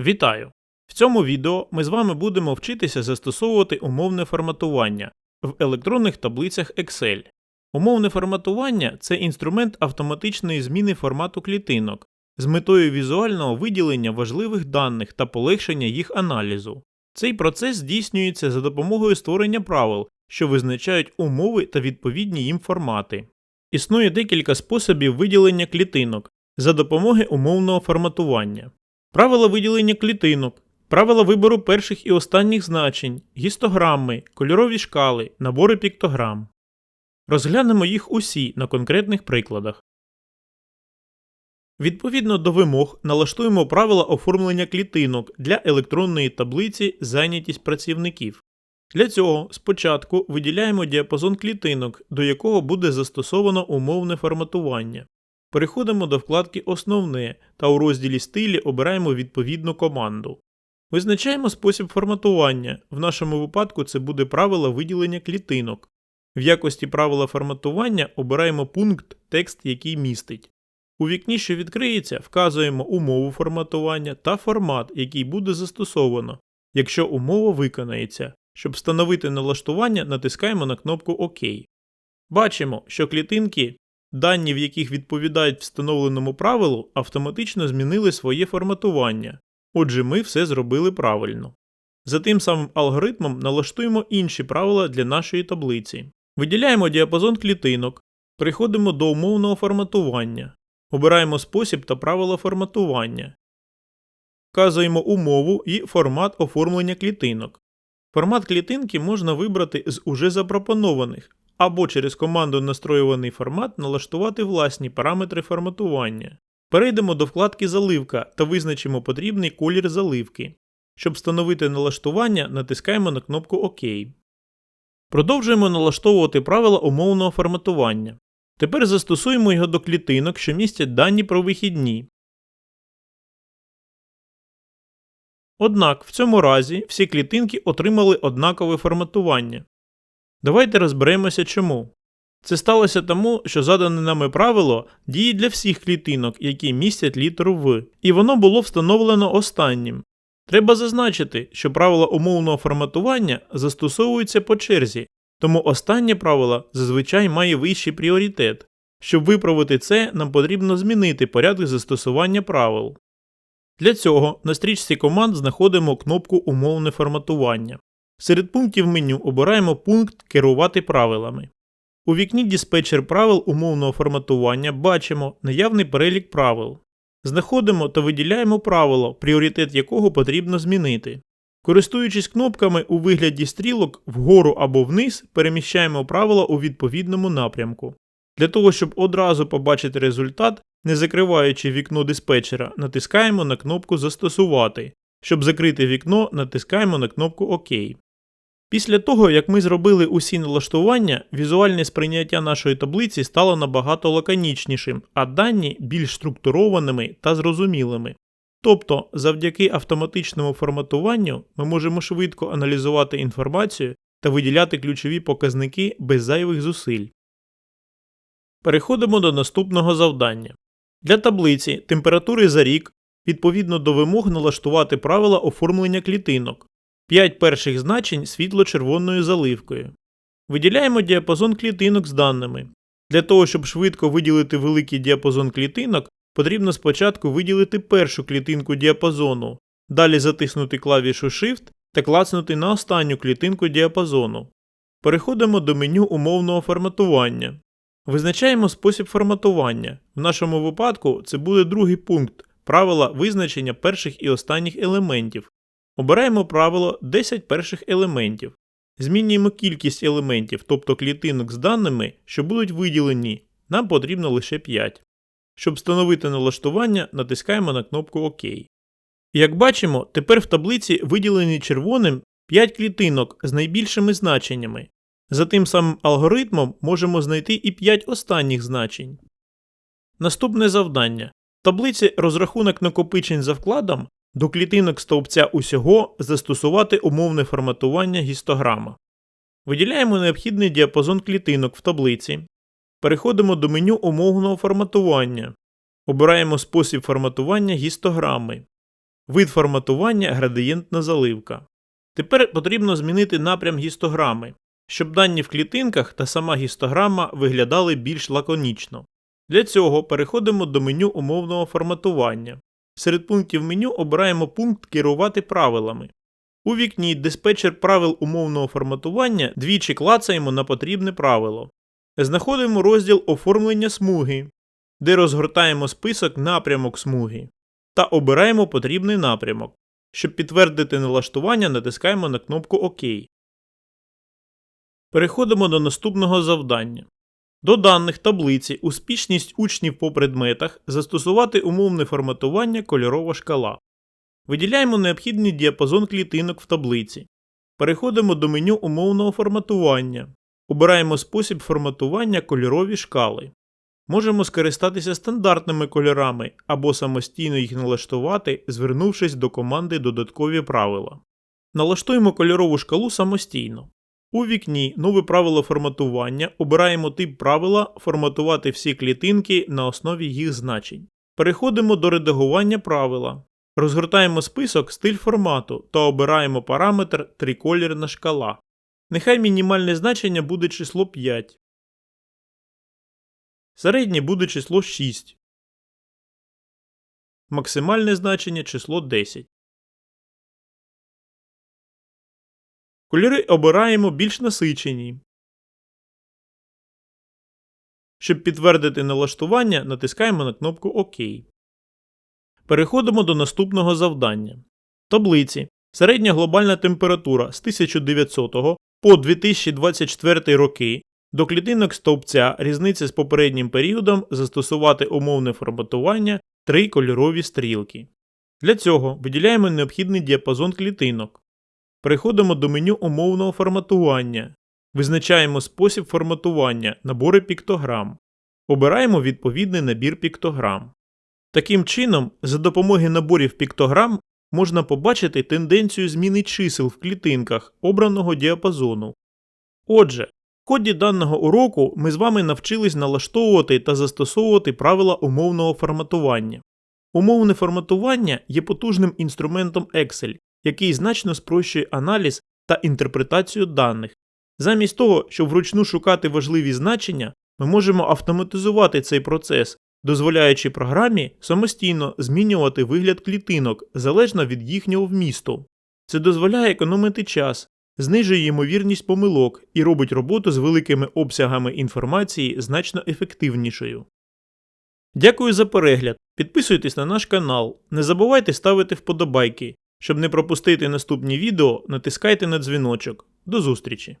Вітаю! В цьому відео ми з вами будемо вчитися застосовувати умовне форматування в електронних таблицях Excel. Умовне форматування це інструмент автоматичної зміни формату клітинок з метою візуального виділення важливих даних та полегшення їх аналізу. Цей процес здійснюється за допомогою створення правил, що визначають умови та відповідні їм формати. Існує декілька способів виділення клітинок за допомогою умовного форматування. Правила виділення клітинок, правила вибору перших і останніх значень, гістограми, кольорові шкали, набори піктограм. Розглянемо їх усі на конкретних прикладах. Відповідно до вимог налаштуємо правила оформлення клітинок для електронної таблиці Зайнятість працівників. Для цього спочатку виділяємо діапазон клітинок, до якого буде застосовано умовне форматування. Переходимо до вкладки Основне та у розділі Стилі обираємо відповідну команду. Визначаємо спосіб форматування. В нашому випадку це буде правило виділення клітинок. В якості правила форматування обираємо пункт текст, який містить. У вікні, що відкриється, вказуємо умову форматування та формат, який буде застосовано, якщо умова виконається. Щоб встановити налаштування, натискаємо на кнопку ОК. Бачимо, що клітинки, дані в яких відповідають встановленому правилу, автоматично змінили своє форматування. Отже, ми все зробили правильно. За тим самим алгоритмом налаштуємо інші правила для нашої таблиці. Виділяємо діапазон клітинок, переходимо до умовного форматування, обираємо спосіб та правила форматування, вказуємо умову і формат оформлення клітинок. Формат клітинки можна вибрати з уже запропонованих, або через команду Настроюваний формат налаштувати власні параметри форматування. Перейдемо до вкладки Заливка та визначимо потрібний колір заливки. Щоб встановити налаштування, натискаємо на кнопку ОК. Продовжуємо налаштовувати правила умовного форматування. Тепер застосуємо його до клітинок, що містять дані про вихідні. Однак в цьому разі всі клітинки отримали однакове форматування. Давайте розберемося чому. Це сталося тому, що задане нами правило діє для всіх клітинок, які містять літеру В, і воно було встановлено останнім. Треба зазначити, що правила умовного форматування застосовуються по черзі, тому останнє правило зазвичай має вищий пріоритет. Щоб виправити це, нам потрібно змінити порядок застосування правил. Для цього на стрічці команд знаходимо кнопку Умовне форматування. Серед пунктів меню обираємо пункт Керувати правилами. У вікні диспетчер правил умовного форматування бачимо наявний перелік правил. Знаходимо та виділяємо правило, пріоритет якого потрібно змінити. Користуючись кнопками у вигляді стрілок вгору або вниз, переміщаємо правила у відповідному напрямку. Для того, щоб одразу побачити результат, не закриваючи вікно диспетчера, натискаємо на кнопку Застосувати. Щоб закрити вікно, натискаємо на кнопку ОК. Після того, як ми зробили усі налаштування, візуальне сприйняття нашої таблиці стало набагато лаконічнішим, а дані більш структурованими та зрозумілими. Тобто, завдяки автоматичному форматуванню ми можемо швидко аналізувати інформацію та виділяти ключові показники без зайвих зусиль. Переходимо до наступного завдання. Для таблиці температури за рік відповідно до вимог налаштувати правила оформлення клітинок. 5 перших значень світло-червоною заливкою. Виділяємо діапазон клітинок з даними. Для того, щоб швидко виділити великий діапазон клітинок, потрібно спочатку виділити першу клітинку діапазону, далі затиснути клавішу Shift та клацнути на останню клітинку діапазону. Переходимо до меню умовного форматування. Визначаємо спосіб форматування. В нашому випадку це буде другий пункт правила визначення перших і останніх елементів. Обираємо правило 10 перших елементів. Змінюємо кількість елементів, тобто клітинок з даними, що будуть виділені. Нам потрібно лише 5. Щоб встановити налаштування, натискаємо на кнопку ОК. Як бачимо, тепер в таблиці виділені червоним 5 клітинок з найбільшими значеннями. За тим самим алгоритмом можемо знайти і 5 останніх значень. Наступне завдання. В таблиці розрахунок накопичень за вкладом до клітинок стовпця усього застосувати умовне форматування гістограма. Виділяємо необхідний діапазон клітинок в таблиці. Переходимо до меню умовного форматування. Обираємо спосіб форматування гістограми. Вид форматування градієнтна заливка. Тепер потрібно змінити напрям гістограми, щоб дані в клітинках та сама гістограма виглядали більш лаконічно. Для цього переходимо до меню умовного форматування. Серед пунктів меню обираємо пункт Керувати правилами. У вікні Диспетчер правил умовного форматування двічі клацаємо на потрібне правило. Знаходимо розділ Оформлення смуги, де розгортаємо список напрямок смуги та обираємо потрібний напрямок. Щоб підтвердити налаштування, натискаємо на кнопку ОК. Переходимо до наступного завдання. До даних таблиці успішність учнів по предметах застосувати умовне форматування кольорова шкала. Виділяємо необхідний діапазон клітинок в таблиці. Переходимо до меню умовного форматування. Обираємо спосіб форматування кольорові шкали. Можемо скористатися стандартними кольорами або самостійно їх налаштувати, звернувшись до команди Додаткові правила. Налаштуємо кольорову шкалу самостійно. У вікні Нове правило форматування обираємо тип правила форматувати всі клітинки на основі їх значень. Переходимо до редагування правила. Розгортаємо список стиль формату та обираємо параметр триколірна шкала. Нехай мінімальне значення буде число 5. Середнє буде число 6. Максимальне значення число 10. Кольори обираємо більш насичені. Щоб підтвердити налаштування, натискаємо на кнопку ОК. Переходимо до наступного завдання. Таблиці середня глобальна температура з 1900 по 2024 роки до клітинок стовпця різниця з попереднім періодом застосувати умовне форматування три кольорові стрілки. Для цього виділяємо необхідний діапазон клітинок. Переходимо до меню умовного форматування. Визначаємо спосіб форматування набори піктограм. Обираємо відповідний набір піктограм. Таким чином, за допомогою наборів піктограм можна побачити тенденцію зміни чисел в клітинках обраного діапазону. Отже, в ході даного уроку ми з вами навчились налаштовувати та застосовувати правила умовного форматування. Умовне форматування є потужним інструментом Excel, який значно спрощує аналіз та інтерпретацію даних. Замість того, щоб вручну шукати важливі значення, ми можемо автоматизувати цей процес, дозволяючи програмі самостійно змінювати вигляд клітинок залежно від їхнього вмісту. Це дозволяє економити час, знижує ймовірність помилок і робить роботу з великими обсягами інформації значно ефективнішою. Дякую за перегляд. Підписуйтесь на наш канал, не забувайте ставити вподобайки. Щоб не пропустити наступні відео, натискайте на дзвіночок. До зустрічі!